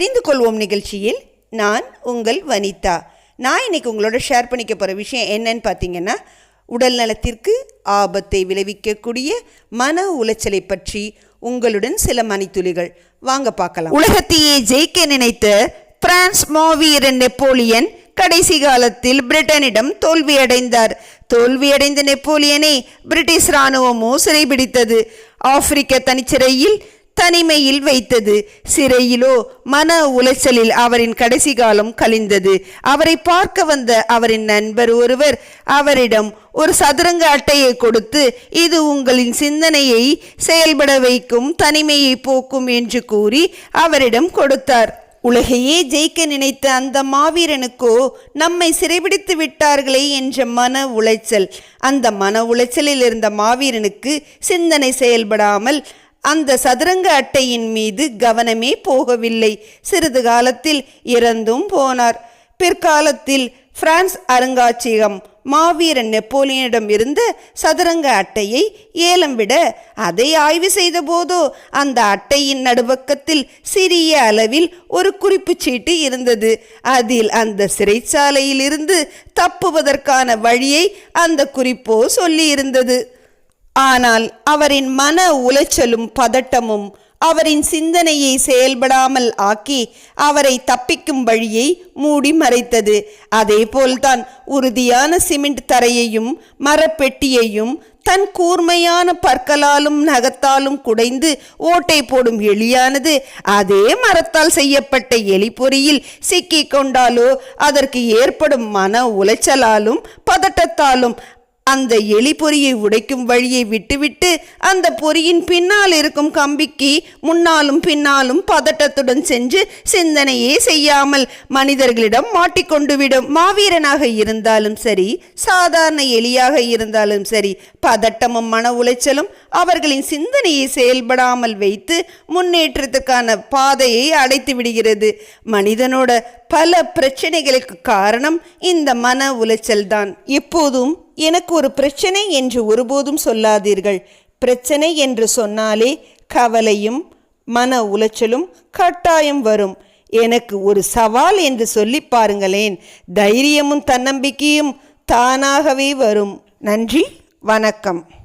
தெரிந்து கொள்வோம் நிகழ்ச்சியில் நான் உங்கள் வனிதா. நான் இன்னைக்கு உங்களோட ஷேர் பண்ணிக்க போகிற விஷயம் என்னன்னு பார்த்தீங்கன்னா உடல் நலத்திற்கு ஆபத்தை விளைவிக்கக்கூடிய மன உளைச்சலை பற்றி உங்களுடன் சில மணித்துளிகள். வாங்க பார்க்கலாம். உலகத்தையே ஜெயிக்க நினைத்த பிரான்ஸ் மாவீரன் நெப்போலியன் கடைசி காலத்தில் பிரிட்டனிடம் தோல்வியடைந்தார் தோல்வியடைந்த நெப்போலியனை பிரிட்டிஷ் இராணுவமோ சிறைபிடித்தது ஆப்பிரிக்க தனிச்சிறையில் தனிமையில் வைத்தது. சிறையிலோ மன உளைச்சலில் அவரின் கடைசி காலம் கழிந்தது. அவரை பார்க்க வந்த அவரின் நண்பர் ஒருவர் அவரிடம் ஒரு சதுரங்க அட்டையை கொடுத்து இது உங்களின் சிந்தனையை செயல்பட வைக்கும் தனிமையை போக்கும் என்று கூறி அவரிடம் கொடுத்தார். உலகையே ஜெயிக்க நினைத்த அந்த மாவீரனுக்கோ நம்மை சிறைபிடித்து விட்டார்களே என்ற மன உளைச்சல். அந்த மன உளைச்சலில் இருந்த மாவீரனுக்கு சிந்தனை செயல்படாமல் அந்த சதுரங்க அட்டையின் மீது கவனமே போகவில்லை. சிறிது காலத்தில் இறந்தும் போனார். பிற்காலத்தில் பிரான்ஸ் அருங்காட்சியகம் மாவீரன் நெப்போலியனிடம் இருந்த சதுரங்க அட்டையை ஏலம் விட அதை ஆய்வு செய்தபோதோ அந்த அட்டையின் நடுபக்கத்தில் சிறிய அளவில் ஒரு குறிப்புச் சீட்டு இருந்தது. அதில் அந்த சிறைச்சாலையிலிருந்து தப்புவதற்கான வழியை அந்த குறிப்போ சொல்லியிருந்தது. ஆனால் அவரின் மன உளைச்சலும் பதட்டமும் அவரின் சிந்தனையை செயல்படாமல் ஆக்கி அவரை தப்பிக்கும் வழியை மூடி மறைத்தது. அதேபோல்தான் உறுதியான சிமெண்ட் தரையையும் மரப்பெட்டியையும் தன் கூர்மையான பற்களாலும் நகத்தாலும் குடைந்து ஓட்டை போடும் எலியானது அதே மரத்தால் செய்யப்பட்ட எலிபொறியில் சிக்கி சிக்கிக் கொண்டாலோ அதற்கு ஏற்படும் மன உளைச்சலாலும் பதட்டத்தாலும் அந்த எலி பொறியை உடைக்கும் வழியை விட்டுவிட்டு அந்த பொறியின் பின்னால் இருக்கும் கம்பிக்கு முன்னாலும் பின்னாலும் பதட்டத்துடன் சென்று சிந்தனையே செய்யாமல் மனிதர்களிடம் மாட்டிக்கொண்டு விடும். மாவீரனாக இருந்தாலும் சரி சாதாரண எலியாக இருந்தாலும் சரி பதட்டமும் மன உளைச்சலும் அவர்களின் சிந்தனையை செயல்படாமல் வைத்து முன்னேற்றத்துக்கான பாதையை அடைத்து விடுகிறது. மனிதனோட பல பிரச்சனைகளுக்கு காரணம் இந்த மன உளைச்சல் தான் எப்போதும் எனக்கு ஒரு பிரச்சனை என்று ஒருபோதும் சொல்லாதீர்கள். பிரச்சனை என்று சொன்னாலே கவலையும் மன உளைச்சலும் கட்டாயம் வரும். எனக்கு ஒரு சவால் என்று சொல்லி பாருங்களேன். தைரியமும் தன்னம்பிக்கையும் தானாகவே வரும். நன்றி வணக்கம்.